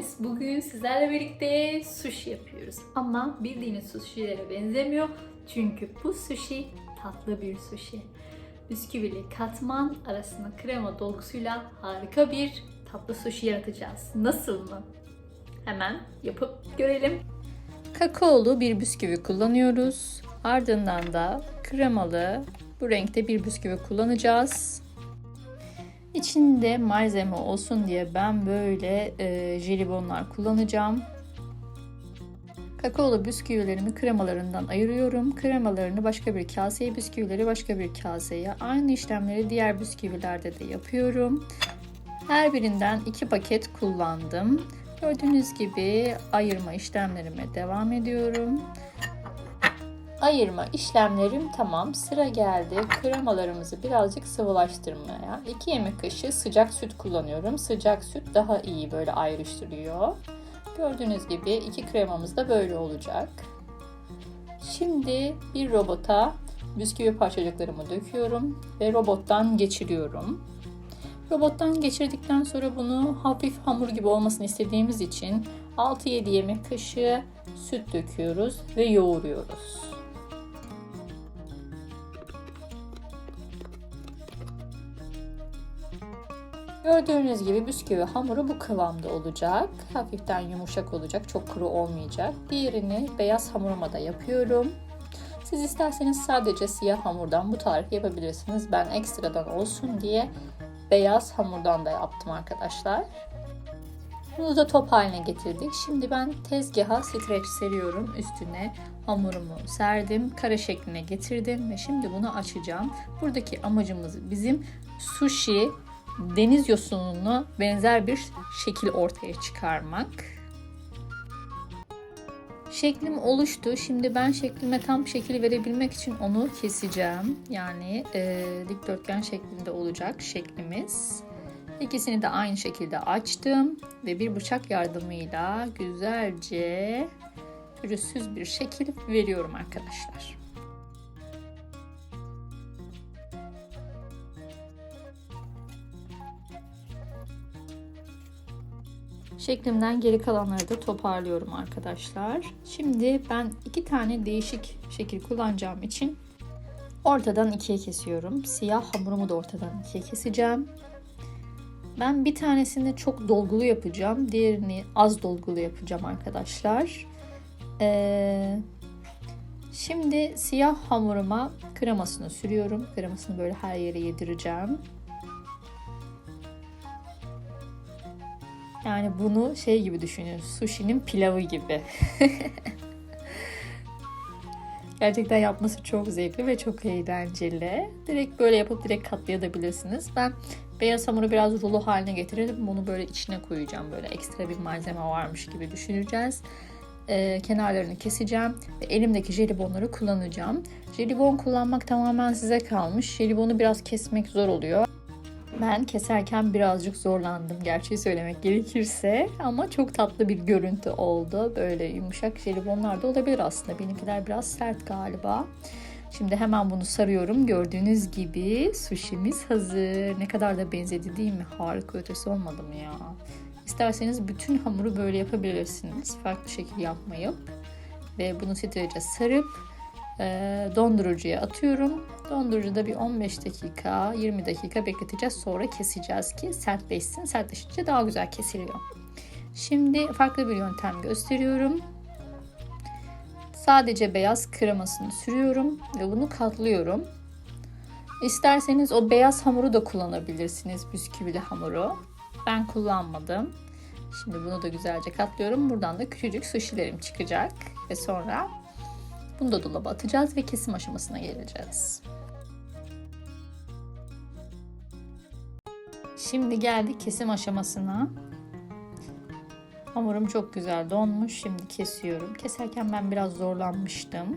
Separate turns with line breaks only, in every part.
geldiniz. Bugün sizlerle birlikte sushi yapıyoruz. Ama bildiğiniz sushilere benzemiyor. Çünkü bu sushi tatlı bir sushi. Bisküvili katman arasında krema dolgusuyla harika bir tatlı sushi yaratacağız. Nasıl mı? Hemen yapıp görelim. Kakaolu bir bisküvi kullanıyoruz. Ardından da kremalı bu renkte bir bisküvi kullanacağız. İçinde malzeme olsun diye ben böyle e, jelibonlar kullanacağım. Kakaolu bisküvilerimi kremalarından ayırıyorum. Kremalarını başka bir kaseye, bisküvileri başka bir kaseye. Aynı işlemleri diğer bisküvilerde de yapıyorum. Her birinden iki paket kullandım. Gördüğünüz gibi ayırma işlemlerime devam ediyorum. Ayırma işlemlerim tamam. Sıra geldi kremalarımızı birazcık sıvılaştırmaya. 2 yemek kaşığı sıcak süt kullanıyorum. Sıcak süt daha iyi böyle ayrıştırıyor. Gördüğünüz gibi iki kremamız da böyle olacak. Şimdi bir robota bisküvi parçacıklarımı döküyorum ve robottan geçiriyorum. Robottan geçirdikten sonra bunu hafif hamur gibi olmasını istediğimiz için 6-7 yemek kaşığı süt döküyoruz ve yoğuruyoruz. Gördüğünüz gibi bisküvi hamuru bu kıvamda olacak. Hafiften yumuşak olacak, çok kuru olmayacak. Diğerini beyaz hamuruma da yapıyorum. Siz isterseniz sadece siyah hamurdan bu tarifi yapabilirsiniz. Ben ekstradan olsun diye beyaz hamurdan da yaptım arkadaşlar. Bunu da top haline getirdik. Şimdi ben tezgaha streç seriyorum. Üstüne hamurumu serdim. Kare şekline getirdim ve şimdi bunu açacağım. Buradaki amacımız bizim sushi deniz yosununa benzer bir şekil ortaya çıkarmak. Şeklim oluştu. Şimdi ben şeklime tam şekil verebilmek için onu keseceğim. Yani e, dikdörtgen şeklinde olacak şeklimiz. İkisini de aynı şekilde açtım ve bir bıçak yardımıyla güzelce pürüzsüz bir şekil veriyorum arkadaşlar. Şeklimden geri kalanları da toparlıyorum arkadaşlar. Şimdi ben iki tane değişik şekil kullanacağım için ortadan ikiye kesiyorum. Siyah hamurumu da ortadan ikiye keseceğim. Ben bir tanesini çok dolgulu yapacağım. Diğerini az dolgulu yapacağım arkadaşlar. Ee, şimdi siyah hamuruma kremasını sürüyorum. Kremasını böyle her yere yedireceğim. Yani bunu şey gibi düşünün. Sushi'nin pilavı gibi. Gerçekten yapması çok zevkli ve çok eğlenceli. Direkt böyle yapıp direkt katlayabilirsiniz. Ben beyaz hamuru biraz rulo haline getirelim. Bunu böyle içine koyacağım. Böyle ekstra bir malzeme varmış gibi düşüneceğiz. Ee, kenarlarını keseceğim ve elimdeki jelibonları kullanacağım. Jelibon kullanmak tamamen size kalmış. Jelibonu biraz kesmek zor oluyor. Ben keserken birazcık zorlandım gerçeği söylemek gerekirse ama çok tatlı bir görüntü oldu. Böyle yumuşak jelibonlar da olabilir aslında. Benimkiler biraz sert galiba. Şimdi hemen bunu sarıyorum. Gördüğünüz gibi sushimiz hazır. Ne kadar da benzedi değil mi? Harika ötesi olmadı mı ya? İsterseniz bütün hamuru böyle yapabilirsiniz. Farklı şekil yapmayıp. Ve bunu streçe sarıp dondurucuya atıyorum. Dondurucuda bir 15 dakika, 20 dakika bekleteceğiz. Sonra keseceğiz ki sertleşsin. Sertleşince daha güzel kesiliyor. Şimdi farklı bir yöntem gösteriyorum. Sadece beyaz kremasını sürüyorum ve bunu katlıyorum. İsterseniz o beyaz hamuru da kullanabilirsiniz, bisküvili hamuru. Ben kullanmadım. Şimdi bunu da güzelce katlıyorum. Buradan da küçücük sushilerim çıkacak ve sonra bunu da dolaba atacağız ve kesim aşamasına geleceğiz. Şimdi geldik kesim aşamasına. Hamurum çok güzel donmuş. Şimdi kesiyorum. Keserken ben biraz zorlanmıştım.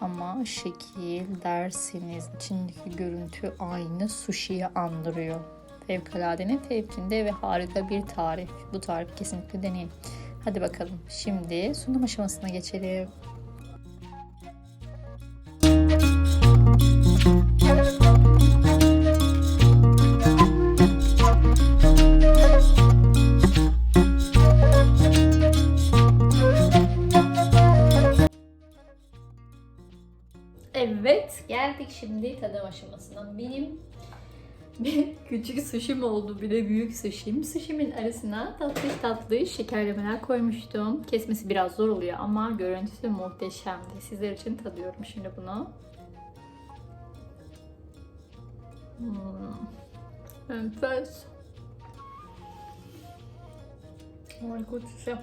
Ama şekil dersiniz içindeki görüntü aynı sushi'yi andırıyor. Fevkaladenin fevkinde ve harika bir tarif. Bu tarif kesinlikle deneyin. Hadi bakalım. Şimdi sunum aşamasına geçelim. Evet geldik şimdi tadım aşamasına. Benim bir küçük sushi'm oldu bir de büyük sushi'm. Sushi'min arasına tatlı tatlı şekerlemeler koymuştum. Kesmesi biraz zor oluyor ama görüntüsü muhteşemdi. Sizler için tadıyorum şimdi bunu. Hmm. Enfes. Harika.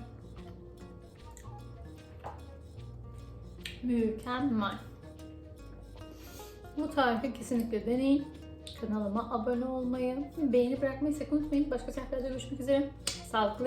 Mükemmel. Bu tarifi kesinlikle deneyin. Kanalıma abone olmayı, beğeni bırakmayı sakın unutmayın. Başka sayfalarda görüşmek üzere. Sağlıklı.